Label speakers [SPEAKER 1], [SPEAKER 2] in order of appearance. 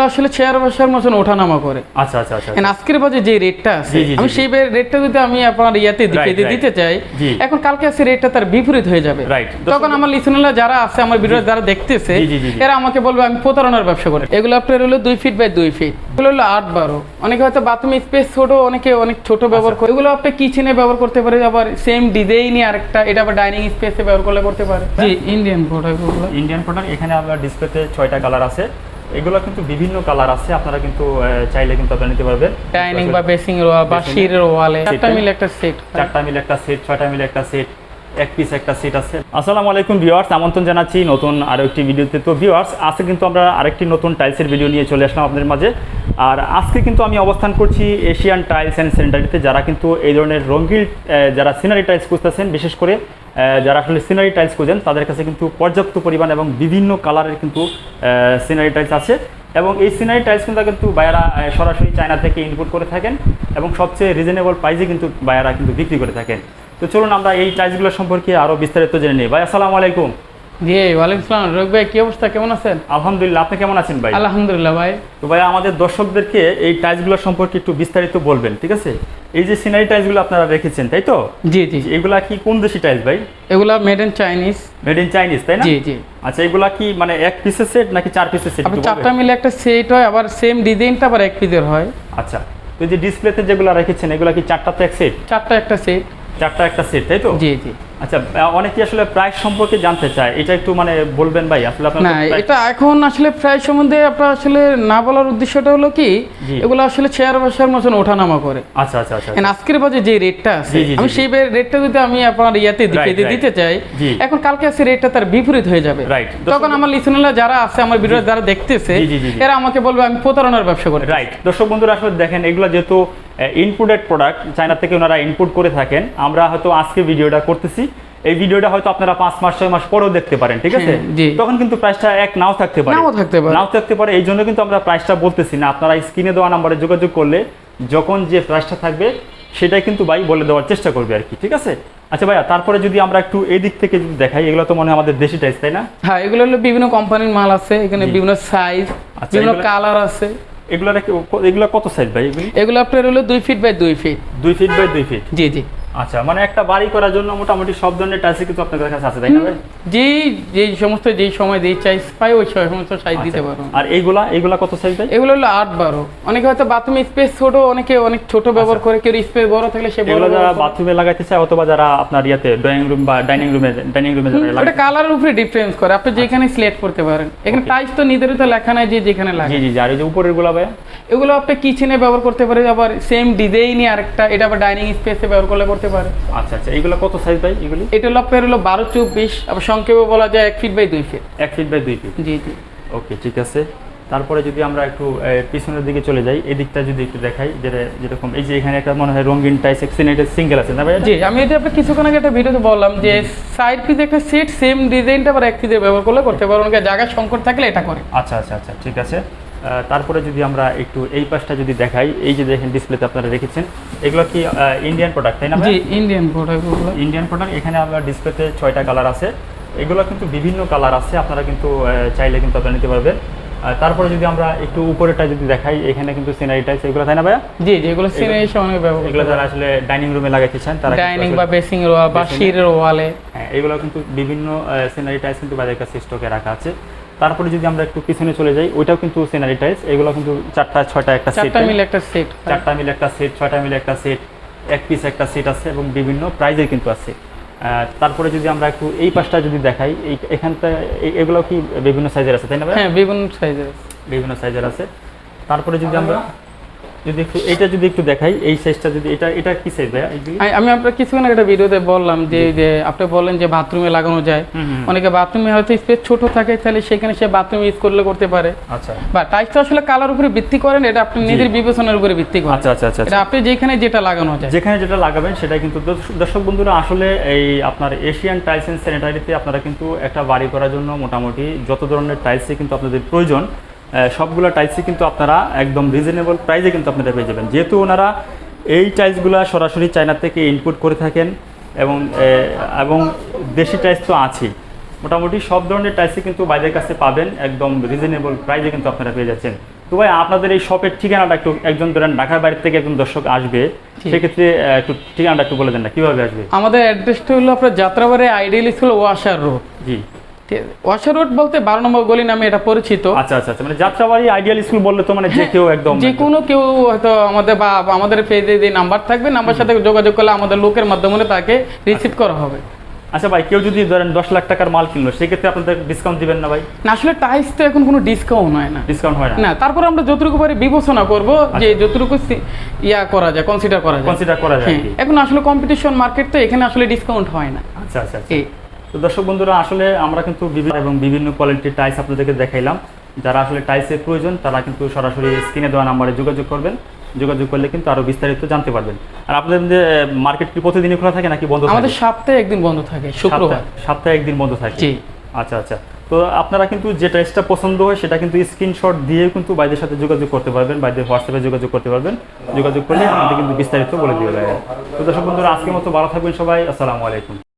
[SPEAKER 1] আসলে চেয়ার বসার মতন ওঠানামা করে।
[SPEAKER 2] আচ্ছা আচ্ছা আচ্ছা
[SPEAKER 1] আজকের বাজে যে রেটটা আছে আমি সেই রেটটা যদি আমি আপনার ইয়াতে দিতে. দিতে চাই এখন কালকে আছে রেটটা তার বিপরীত হয়ে যাবে। তখন আমার লিসনাররা যারা আছে আমার ভিডিও যারা দেখতেছে। এরা আমাকে বলবে আমি প্রতারণার ব্যবসা করি। এগুলো আপনার হলো দুই ফিট বাই দুই ফিট এগুলো হলো আট বারো। অনেকে হয়তো বাথরুম স্পেস ছোট অনেকে অনেক ছোট ব্যবহার
[SPEAKER 2] আচ্ছা।
[SPEAKER 1] করে। এগুলো আপনি কিচেনে ব্যবহার করতে পারে আবার সেম ডিজাইনই আরেকটা। এটা আবার ডাইনিং স্পেসে ব্যবহার করলে করতে পারে। জি ইন্ডিয়ান প্রোডাক্ট
[SPEAKER 2] ইন্ডিয়ান প্রোডাক্ট এখানে আপনার ডিসপ্লেতে ছয়টা কালার আছে। এগুলো কিন্তু বিভিন্ন কালার আছে আপনারা কিন্তু চাইলে কিন্তু আপনারা নিতে পারবেন।
[SPEAKER 1] ডাইনিং বা বেসিং
[SPEAKER 2] রোয়া বা
[SPEAKER 1] শিরের ওয়ালে চারটা মিলে একটা সেট।
[SPEAKER 2] চারটা মিলে একটা সেট ছয়টা মিলে একটা সেট। এক পিস একটা সেট আছে। আসসালামু আলাইকুম ভিউয়ার্স আমন্ত্রণ জানাচ্ছি নতুন আরও একটি ভিডিওতে। তো ভিউয়ার্স আজকে কিন্তু আমরা আরেকটি নতুন টাইলসের ভিডিও নিয়ে চলে আসলাম আপনাদের মাঝে। আর আজকে কিন্তু আমি অবস্থান করছি এশিয়ান টাইলস অ্যান্ড সেন্টারিতে যারা কিন্তু এই ধরনের রঙ্গিল যারা সিনারি টাইলস খুঁজতেছেন, বিশেষ করে যারা আসলে সিনারি টাইলস খুঁজেন, তাদের কাছে কিন্তু পর্যাপ্ত পরিমাণ এবং বিভিন্ন কালারের কিন্তু সিনারি টাইলস আছে। এবং এই সিনারি টাইলস কিন্তু কিন্তু বায়ারা সরাসরি চায়না থেকে ইনপুট করে থাকেন এবং সবচেয়ে রিজনেবল প্রাইসে কিন্তু বায়ারা কিন্তু বিক্রি করে থাকেন। তো চলুন আমরা এই টাইলসগুলো সম্পর্কে আরও বিস্তারিত জেনে নিই। ভাই আসসালামু আলাইকুম।
[SPEAKER 1] জি ওয়ালাইকুম আসসালাম রোগ ভাই কি অবস্থা? কেমন আছেন?
[SPEAKER 2] আলহামদুলিল্লাহ আপনি কেমন আছেন ভাই?
[SPEAKER 1] আলহামদুলিল্লাহ ভাই।
[SPEAKER 2] তো ভাই আমাদের দর্শকদেরকে এই টাইলসগুলো সম্পর্কে একটু বিস্তারিত বলবেন ঠিক আছে? এই যে সিনারি টাইলসগুলো আপনারা রেখেছেন তাই তো?
[SPEAKER 1] জি জি।
[SPEAKER 2] এগুলা কি কোন দেশি টাইলস ভাই?
[SPEAKER 1] এগুলা made in Chinese
[SPEAKER 2] made in Chinese তাই না?
[SPEAKER 1] জি জি।
[SPEAKER 2] আচ্ছা এগুলা কি মানে এক পিসের সেট নাকি চার পিসের সেট
[SPEAKER 1] আপনি চারটা মিলে একটা সেট হয় আবার সেম ডিজাইনটা আবার এক পিসের হয়।
[SPEAKER 2] আচ্ছা তো যে ডিসপ্লেতে যেগুলো রেখেছেন এগুলা কি চারটাতে এক সেট
[SPEAKER 1] চারটা একটা সেট
[SPEAKER 2] চারটা একটা সেট তাই তো?
[SPEAKER 1] জি জি।
[SPEAKER 2] আচ্ছা অনেকে আসলে প্রাইস সম্পর্কে জানতে চায় এটা একটু মানে বলবেন ভাই আসলে
[SPEAKER 1] না এটা এখন আসলে প্রায় সম্বন্ধে আপনার আসলে না বলার উদ্দেশ্যটা হলো কি এগুলো আসলে বসার মতন ওঠানামা করে।
[SPEAKER 2] আচ্ছা আচ্ছা আচ্ছা
[SPEAKER 1] এখন আজকের বাজে যে রেটটা আছে আমি সেই রেটটা যদি আমি আপনার ইয়াতে দিতে. দিতে চাই এখন কালকে আছে রেটটা তার বিপরীত হয়ে যাবে।
[SPEAKER 2] Right.
[SPEAKER 1] তখন আমার লিসনাররা যারা আছে আমার ভিডিও যারা দেখতেছে। এরা আমাকে বলবে আমি প্রতারণার ব্যবসা করি
[SPEAKER 2] রাইট দর্শক বন্ধুরা আসলে দেখেন এগুলো যেহেতু ইনপুটেড প্রোডাক্ট চায়না থেকে ওনারা ইনপুট করে থাকেন। আমরা হয়তো আজকে ভিডিওটা করতেছি। এই ভিডিওটা হয়তো আপনারা পাঁচ মাস ছয় মাস পরেও দেখতে পারেন ঠিক আছে?
[SPEAKER 1] হ্যাঁ,
[SPEAKER 2] তখন কিন্তু প্রাইসটা এক নাও থাকতে পারে।
[SPEAKER 1] নাও থাকতে পারে।
[SPEAKER 2] নাও থাকতে পারে এই জন্য কিন্তু আমরা প্রাইসটা বলতেছি না। আপনারা স্ক্রিনে দেওয়া নাম্বারে যোগাযোগ করলে যখন যে প্রাইসটা থাকবে সেটাই কিন্তু ভাই বলে দেওয়ার চেষ্টা করবে আর কি ঠিক আছে? আচ্ছা ভাইয়া তারপরে যদি আমরা একটু এই দিক থেকে যদি দেখাই এগুলো তো মনে হয় আমাদের দেশি টাইস তাই না?
[SPEAKER 1] হ্যাঁ এগুলো হলো বিভিন্ন কোম্পানির মাল আছে। এখানে বিভিন্ন সাইজ
[SPEAKER 2] আচ্ছা,
[SPEAKER 1] বিভিন্ন কালার আছে।
[SPEAKER 2] এগুলো এগুলো কত সাইজ ভাই এগুলি?
[SPEAKER 1] এগুলো আপনার হলো দুই ফিট বাই দুই ফিট
[SPEAKER 2] দুই ফিট বাই দুই ফিট
[SPEAKER 1] জি জি।
[SPEAKER 2] আচ্ছা মানে একটা বাড়ি করার জন্য মোটামুটি সব ধরনের টাইলস কিন্তু আপনাদের কাছে আছে তাই না ভাই?
[SPEAKER 1] যেই যেই সমস্ত যেই সময় যেই চাইজ পাই ওই সমস্ত সাইজ দিতে
[SPEAKER 2] আচ্ছা।
[SPEAKER 1] পারব
[SPEAKER 2] আর এইগুলা এইগুলা কত সাইজ ভাই?
[SPEAKER 1] এগুলো হলো আট বারো। অনেকে হয়তো বাথরুম স্পেস ছোট অনেকে অনেক ছোট ব্যবহার করে কেউ স্পেস বড় থাকলে সে বড়
[SPEAKER 2] এগুলো যারা বাথরুমে লাগাইতে চায় অথবা যারা আপনার ইয়াতে ড্রয়িং রুম বা ডাইনিং রুমে ডাইনিং রুমে যারা
[SPEAKER 1] ওটা
[SPEAKER 2] লাগায়
[SPEAKER 1] কালারের উপরে ডিফারেন্স করে। আপনি যেখানে সিলেক্ট করতে পারেন। এখানে. টাইস তো নির্ধারিত লেখা নাই যে যেখানে লাগে
[SPEAKER 2] জি জি জি আর এই যে উপরেরগুলা ভাই?
[SPEAKER 1] এগুলো আপনি কিচেনে ব্যবহার করতে পারেন আবার সেম ডিজাইনই আরেকটা এটা আবার ডাইনিং স্পেসে ব্যবহার করলে করতে পারে।
[SPEAKER 2] আচ্ছা আচ্ছা এইগুলো কত সাইজ ভাই এগুলি?
[SPEAKER 1] এটা হলো আপনার হলো বারো চব্বিশ আবার সংক্ষেপে বলা যায় এক ফিট বাই দুই ফিট
[SPEAKER 2] এক ফিট বাই দুই ফিট
[SPEAKER 1] জি জি।
[SPEAKER 2] ওকে ঠিক আছে। তারপরে যদি আমরা একটু পিছনের দিকে চলে যাই এই দিকটা যদি একটু দেখাই যেটা যেরকম এই যে এখানে একটা মনে হয় রঙিন টাইস এক্সিনেটেড সিঙ্গেল আছে না ভাই?
[SPEAKER 1] জি আমি এটা আপনার কিছুক্ষণ আগে একটা ভিডিওতে বললাম যে সাইড পিস একটা সেট সেম ডিজাইনটা আবার এক পিসে ব্যবহার করলে করতে পারো অনেকে জায়গার সংকট থাকলে এটা করে।
[SPEAKER 2] আচ্ছা আচ্ছা আচ্ছা ঠিক আছে। তারপরে যদি আমরা একটু এই পাশটা যদি দেখাই এই যে দেখেন ডিসপ্লেতে আপনারা রেখেছেন এগুলো কি ইন্ডিয়ান প্রোডাক্ট তাই না
[SPEAKER 1] জি ইন্ডিয়ান প্রোডাক্টগুলো
[SPEAKER 2] ইন্ডিয়ান প্রোডাক্ট এখানে আপনার ডিসপ্লেতে ছয়টা কালার আছে। এগুলো কিন্তু বিভিন্ন কালার আছে আপনারা কিন্তু চাইলে কিন্তু আপনারা নিতে পারবেন। তারপরে যদি আমরা একটু উপরেটা যদি দেখাই এখানে কিন্তু সিনারি টাইস এগুলো তাই না ভাইয়া?
[SPEAKER 1] জি জি এগুলো সিনে এসে অনেক ব্যবহার
[SPEAKER 2] এগুলো যারা আসলে ডাইনিং রুমে লাগাইতে চান তারা
[SPEAKER 1] ডাইনিং বা বেসিং ওয়াল বা শিরের ওয়ালে
[SPEAKER 2] হ্যাঁ এগুলো কিন্তু বিভিন্ন সিনারি টাইলস কিন্তু বাজারের কাছে স্টকে রাখা আছে। তারপরে যদি আমরা একটু পিছনে চলে যাই ওইটাও কিন্তু সিনারি টাইলস এগুলো কিন্তু চারটা ছয়টা একটা সেট
[SPEAKER 1] চারটা মিলে একটা সেট
[SPEAKER 2] চারটা মিলে একটা সেট ছয়টা মিলে একটা সেট এক পিস একটা সেট আছে এবং বিভিন্ন প্রাইজের কিন্তু আছে। আহ, তারপরে যদি আমরা একটু এই পাশটা যদি দেখাই এই এখানটা এই- এগুলো কি বিভিন্ন সাইজের আছে তাই না ভাই?
[SPEAKER 1] হ্যাঁ বিভিন্ন সাইজের
[SPEAKER 2] বিভিন্ন সাইজের আছে। তারপরে যদি আমরা যদি একটু এইটা যদি একটু দেখাই এই সাইজটা যদি এটা এটা কি সাইজ
[SPEAKER 1] আমি- আপনার কিছুক্ষণ আগে একটা ভিডিওতে বললাম যে যে আপনি বলেন যে বাথরুমে লাগানো যায়। অনেকে বাথরুমে হয়তো স্পেস ছোট থাকে তাহলে সেখানে সে বাথরুম ইউজ করলে করতে পারে।
[SPEAKER 2] আচ্ছা।
[SPEAKER 1] বা টাইসটা আসলে কালার উপরে ভিত্তি করেন এটা আপনি নিজের বিবেচনার উপরে ভিত্তি করেন।
[SPEAKER 2] আচ্ছা আচ্ছা আচ্ছা
[SPEAKER 1] আপনি যেখানে যেটা লাগানো যায়।
[SPEAKER 2] যেখানে যেটা লাগাবেন সেটাই কিন্তু দর্শক বন্ধুরা আসলে এই আপনার এশিয়ান টাইলস স্যানিটারিতে আপনারা কিন্তু একটা বাড়ি করার জন্য মোটামুটি যত ধরনের টাইলসই কিন্তু আপনাদের প্রয়োজন সবগুলো টাইলসই কিন্তু আপনারা একদম রিজনেবল প্রাইসে কিন্তু আপনারা পেয়ে যাবেন। যেহেতু ওনারা এই টাইলসগুলো সরাসরি চায়না থেকে ইনপুট করে থাকেন এবং এবং দেশি টাইলস তো আছেই। মোটামুটি সব ধরনের টাইলসই কিন্তু বাইরের কাছে পাবেন একদম রিজনেবল প্রাইসে কিন্তু আপনারা পেয়ে যাচ্ছেন। তো ভাই আপনাদের এই শপের ঠিকানাটা একটু একজন ধরেন ঢাকার বাইরে থেকে একজন দর্শক আসবে সেক্ষেত্রে একটু ঠিকানাটা একটু বলে দেন না কীভাবে আসবে?
[SPEAKER 1] আমাদের অ্যাড্রেসটা হলো আপনার Jatrabari ideal school washer road
[SPEAKER 2] জি।
[SPEAKER 1] রোড বলতে বারো নম্বর গলি নামে এটা পরিচিত।
[SPEAKER 2] আচ্ছা আচ্ছা আচ্ছা মানে যাত্রাবাড়ি আইডিয়াল স্কুল বললে তো মানে যে কেউ একদম
[SPEAKER 1] যে কোনো কেউ হয়তো আমাদের বা আমাদের পেজে যে নাম্বার থাকবে নাম্বার সাথে যোগাযোগ করলে আমাদের লোকের মাধ্যমে তাকে রিসিভ করা হবে।
[SPEAKER 2] আচ্ছা ভাই কেউ যদি ধরেন দশ লাখ টাকার মাল কিনলো সেক্ষেত্রে আপনাদের ডিসকাউন্ট দিবেন না ভাই?
[SPEAKER 1] না আসলে টাইস তো এখন কোনো ডিসকাউন্ট হয় না।
[SPEAKER 2] ডিসকাউন্ট হয় না?
[SPEAKER 1] তারপর আমরা যতটুকু পারি বিবেচনা করব যে যতটুকু ইয়া করা যায় কনসিডার করা যায়।
[SPEAKER 2] কনসিডার করা যায়
[SPEAKER 1] হ্যাঁ। এখন আসলে কম্পিটিশন মার্কেট তো এখানে আসলে ডিসকাউন্ট হয় না।
[SPEAKER 2] আচ্ছা আচ্ছা আচ্ছা। তো দর্শক বন্ধুরা আসলে আমরা কিন্তু বিভিন্ন এবং বিভিন্ন কোয়ালিটির টাইলস আপনাদেরকে দেখাইলাম। যারা আসলে টাইলসের প্রয়োজন তারা কিন্তু সরাসরি স্ক্রিনে দেওয়া নাম্বারে যোগাযোগ করবেন। যোগাযোগ করলে কিন্তু আরও বিস্তারিত জানতে পারবেন। আর আপনাদের মার্কেট কি প্রতিদিনই খোলা থাকে নাকি বন্ধ থাকে?
[SPEAKER 1] আমাদের সপ্তাহে একদিন বন্ধ থাকে শুক্রবার।
[SPEAKER 2] সপ্তাহে- একদিন বন্ধ থাকে?
[SPEAKER 1] জি।
[SPEAKER 2] আচ্ছা আচ্ছা। তো আপনারা কিন্তু যে টাইলসটা পছন্দ হয় সেটা কিন্তু স্ক্রিনশট দিয়ে কিন্তু বাইদের সাথে যোগাযোগ করতে পারবেন বাইদের হোয়াটসঅ্যাপে যোগাযোগ করতে পারবেন। যোগাযোগ করলে আমাদের কিন্তু বিস্তারিত বলে দিয়ে দেয় তো দর্শক বন্ধুরা আজকের মতো ভালো থাকবেন সবাই। আসসালামু আলাইকুম।